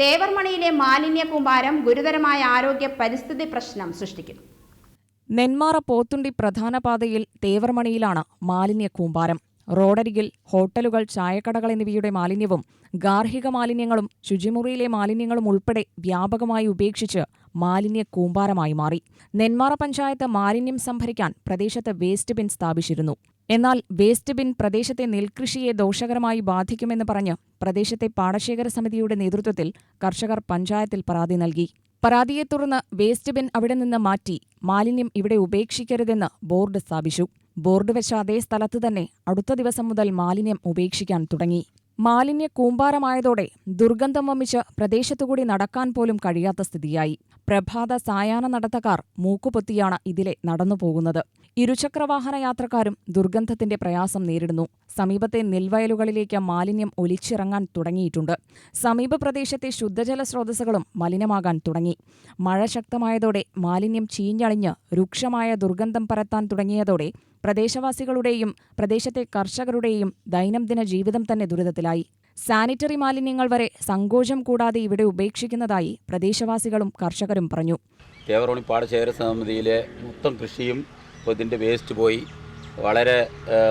തേവർമണിയിലെ മാലിന്യ കൂമ്പാരം ഗുരുതരമായ ആരോഗ്യ പരിസ്ഥിതി പ്രശ്നം സൃഷ്ടിക്കുന്നു. നെന്മാറ പോത്തുണ്ടി പ്രധാന പാതയിൽ തേവർമണിയിലാണ് മാലിന്യ കൂമ്പാരം. റോഡരികിൽ ഹോട്ടലുകൾ ചായക്കടകൾ എന്നിവയുടെ മാലിന്യവും ഗാർഹിക മാലിന്യങ്ങളും ശുചിമുറിയിലെ മാലിന്യങ്ങളും ഉൾപ്പെടെ വ്യാപകമായി ഉപേക്ഷിച്ച് മാലിന്യ കൂമ്പാരമായി മാറി. നെന്മാറ പഞ്ചായത്ത് മാലിന്യം സംഭരിക്കാൻ പ്രദേശത്ത് വേസ്റ്റ് ബിൻ സ്ഥാപിച്ചിരുന്നു. എന്നാൽ വേസ്റ്റ് ബിൻ പ്രദേശത്തെ നെൽകൃഷിയെ ദോഷകരമായി ബാധിക്കുമെന്ന് പറഞ്ഞ് പ്രദേശത്തെ പാടശേഖര സമിതിയുടെ നേതൃത്വത്തിൽ കർഷകർ പഞ്ചായത്തിൽ പരാതി നൽകി. പരാതിയെ തുടർന്ന് വേസ്റ്റ് ബിൻ അവിടെ നിന്ന് മാറ്റി മാലിന്യം ഇവിടെ ഉപേക്ഷിക്കരുതെന്ന് ബോർഡ് സ്ഥാപിച്ചു. ബോർഡ് വെച്ച അതേ സ്ഥലത്ത് തന്നെ അടുത്ത ദിവസം മുതൽ മാലിന്യം ഉപേക്ഷിക്കാൻ തുടങ്ങി. മാലിന്യ കൂമ്പാരമായതോടെ ദുർഗന്ധം വമിച്ച് പ്രദേശത്തുകൂടി നടക്കാൻ പോലും കഴിയാത്ത സ്ഥിതിയായി. പ്രഭാത സായാഹ്ന നടത്തക്കാർ മൂക്കുപൊത്തിയാണ് ഇതിലെ നടന്നുപോകുന്നത്. ഇരുചക്രവാഹന യാത്രക്കാരും ദുർഗന്ധത്തിന്റെ പ്രയാസം നേരിടുന്നു. സമീപത്തെ നെൽവയലുകളിലേക്ക് മാലിന്യം ഒലിച്ചിറങ്ങാൻ തുടങ്ങിയിട്ടുണ്ട്. സമീപ പ്രദേശത്തെ ശുദ്ധജല സ്രോതസ്സുകളും മലിനമാകാൻ തുടങ്ങി. മഴ ശക്തമായതോടെ മാലിന്യം ചീഞ്ഞളിഞ്ഞ് രൂക്ഷമായ ദുർഗന്ധം പരത്താൻ തുടങ്ങിയതോടെ പ്രദേശവാസികളുടെയും പ്രദേശത്തെ കർഷകരുടെയും ദൈനംദിന ജീവിതം തന്നെ ദുരിതത്തിലായി. സാനിറ്ററി മാലിന്യങ്ങൾ വരെ സങ്കോചം കൂടാതെ ഇവിടെ ഉപേക്ഷിക്കുന്നതായി പ്രദേശവാസികളും കർഷകരും പറഞ്ഞു. തേവറോണി പാടശേഖര സമിതിയിലെ മൊത്തം കൃഷിയും ഇതിന്റെ വേസ്റ്റ് പോയി. വളരെ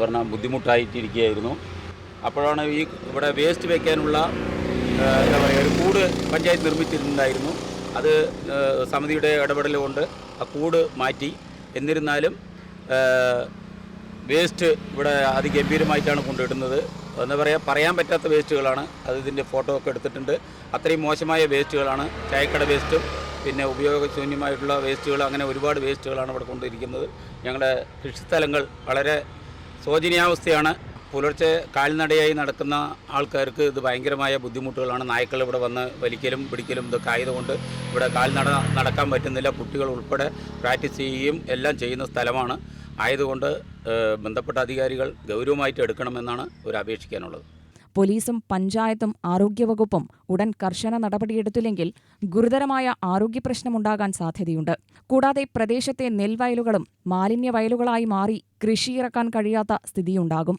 പറഞ്ഞാൽ ബുദ്ധിമുട്ടായിട്ടിരിക്കുകയായിരുന്നു. അപ്പോഴാണ് ഈ ഇവിടെ വേസ്റ്റ് വയ്ക്കാനുള്ള എന്താ പറയുക ഒരു കൂട് പഞ്ചായത്ത് നിർമ്മിച്ചിട്ടുണ്ടായിരുന്നു. അത് സമിതിയുടെ ഇടപെടൽ കൊണ്ട് ആ കൂട് മാറ്റി. എന്നിരുന്നാലും വേസ്റ്റ് ഇവിടെ അതിഗംഭീരമായിട്ടാണ് കൊണ്ടിടുന്നത്. എന്താ പറയുക പറയാൻ പറ്റാത്ത വേസ്റ്റുകളാണ് അത് ഇതിന്റെ ഫോട്ടോ ഒക്കെ എടുത്തിട്ടുണ്ട്. അത്രയും മോശമായ വേസ്റ്റുകളാണ്. ചായക്കട വേസ്റ്റും പിന്നെ ഉപയോഗശൂന്യമായിട്ടുള്ള വേസ്റ്റുകൾ അങ്ങനെ ഒരുപാട് വേസ്റ്റുകളാണ് ഇവിടെ കൊണ്ടിരിക്കുന്നത്. ഞങ്ങളുടെ കൃഷിസ്ഥലങ്ങൾ വളരെ ശോചനീയാവസ്ഥയാണ്. പുലർച്ചെ കാൽനടയായി നടക്കുന്ന ആൾക്കാർക്ക് ഇത് ഭയങ്കരമായ ബുദ്ധിമുട്ടുകളാണ്. നായ്ക്കൾ ഇവിടെ വന്ന് വലിക്കലും പിടിക്കലും ഇതൊക്കെ ആയതുകൊണ്ട് ഇവിടെ കാൽനട നടക്കാൻ പറ്റുന്നില്ല. കുട്ടികൾ ഉൾപ്പെടെ പ്രാക്ടീസ് ചെയ്യുകയും എല്ലാം ചെയ്യുന്ന സ്ഥലമാണ്. ആയതുകൊണ്ട് ബന്ധപ്പെട്ട അധികാരികൾ ഗൗരവമായിട്ട് എടുക്കണമെന്നാണ് ഒരു അപേക്ഷിക്കാനുള്ളത്. പോലീസും പഞ്ചായത്തും ആരോഗ്യവകുപ്പും ഉടൻ കർശന നടപടിയെടുത്തില്ലെങ്കിൽ ഗുരുതരമായ ആരോഗ്യ പ്രശ്നമുണ്ടാകാൻ സാധ്യതയുണ്ട്. കൂടാതെ പ്രദേശത്തെ നെൽവയലുകളും മാലിന്യ വയലുകളായി മാറി കൃഷിയിറക്കാൻ കഴിയാത്ത സ്ഥിതിയുണ്ടാകും.